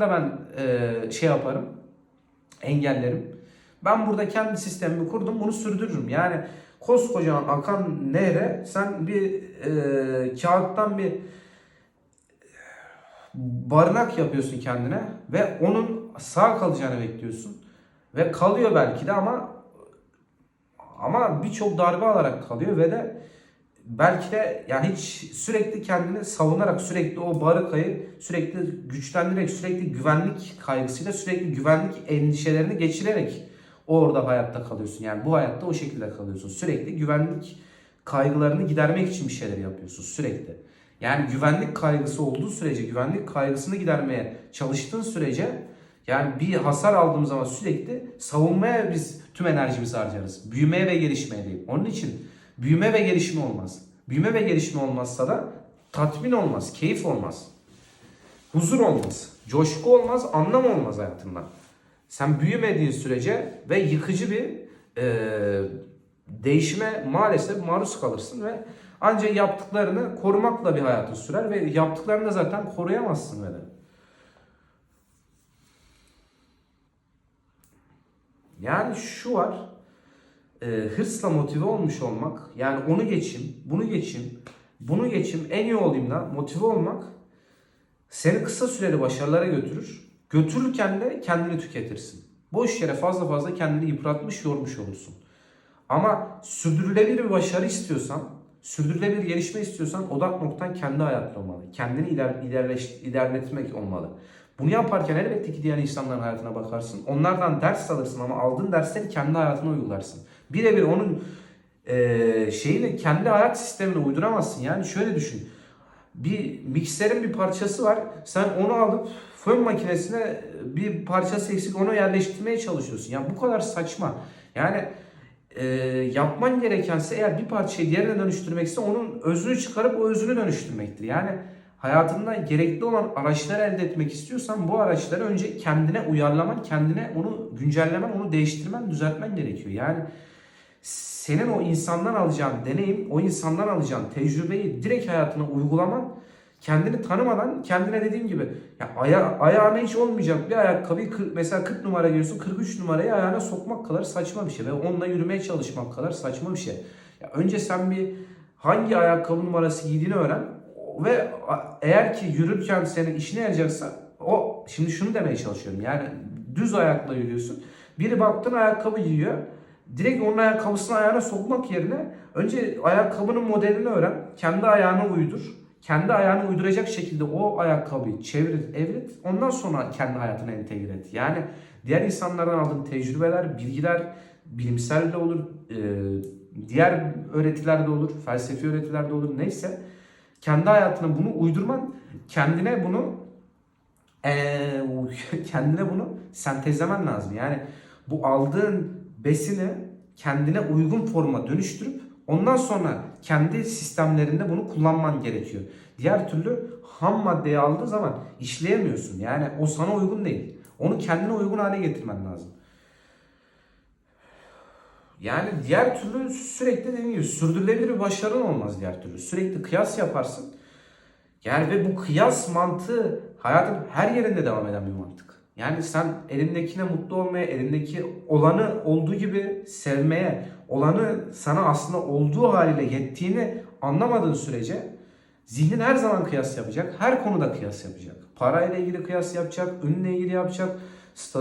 da ben e, şey yaparım, engellerim. Ben burada kendi sistemimi kurdum, bunu sürdürürüm. Yani koskocaman akan nehre sen bir e, kağıttan bir barınak yapıyorsun kendine ve onun sağ kalacağını bekliyorsun. Ve kalıyor belki de ama ama birçok darbe alarak kalıyor ve de belki de yani hiç sürekli kendini savunarak sürekli o barikayı sürekli güçlendirerek sürekli güvenlik kaygısıyla sürekli güvenlik endişelerini geçirerek orada hayatta kalıyorsun. Yani bu hayatta o şekilde kalıyorsun. Sürekli güvenlik kaygılarını gidermek için bir şeyler yapıyorsun sürekli. Yani güvenlik kaygısı olduğu sürece, güvenlik kaygısını gidermeye çalıştığın sürece yani bir hasar aldığımız zaman sürekli savunmaya biz tüm enerjimizi harcarız. Büyümeye ve gelişmeye değil. Onun için büyüme ve gelişme olmaz. Büyüme ve gelişme olmazsa da tatmin olmaz, keyif olmaz. Huzur olmaz, coşku olmaz, anlam olmaz hayatında. Sen büyümediğin sürece ve yıkıcı bir e, değişime maalesef maruz kalırsın ve ancak yaptıklarını korumakla bir hayatın sürer ve yaptıklarını da zaten koruyamazsın böyle. Yani şu var, e, hırsla motive olmuş olmak, yani onu geçim, bunu geçim, bunu geçim, en iyi olayım da motive olmak seni kısa süreli başarılara götürür. Götürürken de kendini tüketirsin. Boş yere fazla fazla kendini yıpratmış, yormuş olursun. Ama sürdürülebilir bir başarı istiyorsan, sürdürülebilir gelişme istiyorsan odak noktan kendi hayatın olmalı. Kendini iler, ilerleş, ilerletmek olmalı. Bunu yaparken elbette ki diğer insanların hayatına bakarsın. Onlardan ders alırsın ama aldığın dersleri kendi hayatına uygularsın. Birebir onun eee şeyini kendi hayat sistemine uyduramazsın. Yani şöyle düşün. Bir mikserin bir parçası var. Sen onu alıp fön makinesine bir parçası eksik onu yerleştirmeye çalışıyorsun. Yani bu kadar saçma. Yani e, yapman gerekense eğer bir parçayı diğerine dönüştürmekse onun özünü çıkarıp o özünü dönüştürmektir. Yani hayatında gerekli olan araçları elde etmek istiyorsan bu araçları önce kendine uyarlaman, kendine onu güncellemen, onu değiştirmen, düzeltmen gerekiyor. Yani senin o insandan alacağın deneyim, o insandan alacağın tecrübeyi direkt hayatına uygulaman kendini tanımadan kendine dediğim gibi ya aya, ayağına hiç olmayacak bir ayakkabıyı kır- mesela 40 numara giyiyorsun 43 numarayı ayağına sokmak kadar saçma bir şey ve onunla yürümeye çalışmak kadar saçma bir şey. Ya önce sen bir hangi ayakkabı numarası giydiğini öğren ve eğer ki yürürken senin işine yarayacaksa o şimdi şunu demeye çalışıyorum yani düz ayakla yürüyorsun. Biri baktın ayakkabı giyiyor. Direkt onun ayakkabısını ayağına sokmak yerine önce ayakkabının modelini öğren. Kendi ayağına uydur. Kendi ayağına uyduracak şekilde o ayakkabıyı çevir, evrit. Ondan sonra kendi hayatına entegre et. Yani diğer insanlardan aldığın tecrübeler, bilgiler bilimsel de olur, e, diğer öğretiler de olur, felsefi öğretiler de olur neyse. Kendi hayatına bunu uydurman, kendine bunu eee, kendine bunu sentezlemen lazım. Yani bu aldığın besini kendine uygun forma dönüştürüp ondan sonra kendi sistemlerinde bunu kullanman gerekiyor. Diğer türlü ham maddeyi aldığı zaman işleyemiyorsun. Yani o sana uygun değil. Onu kendine uygun hale getirmen lazım. Yani diğer türlü sürekli dediğim gibi sürdürülebilir bir başarın olmaz diğer türlü. Sürekli kıyas yaparsın. Yani ve bu kıyas mantığı hayatın her yerinde devam eden bir mantık. Yani sen elindekine mutlu olmaya, elindeki olanı olduğu gibi sevmeye, olanı sana aslında olduğu haliyle yettiğini anlamadığın sürece zihnin her zaman kıyas yapacak. Her konuda kıyas yapacak. Parayla ilgili kıyas yapacak, ünle ilgili yapacak, statü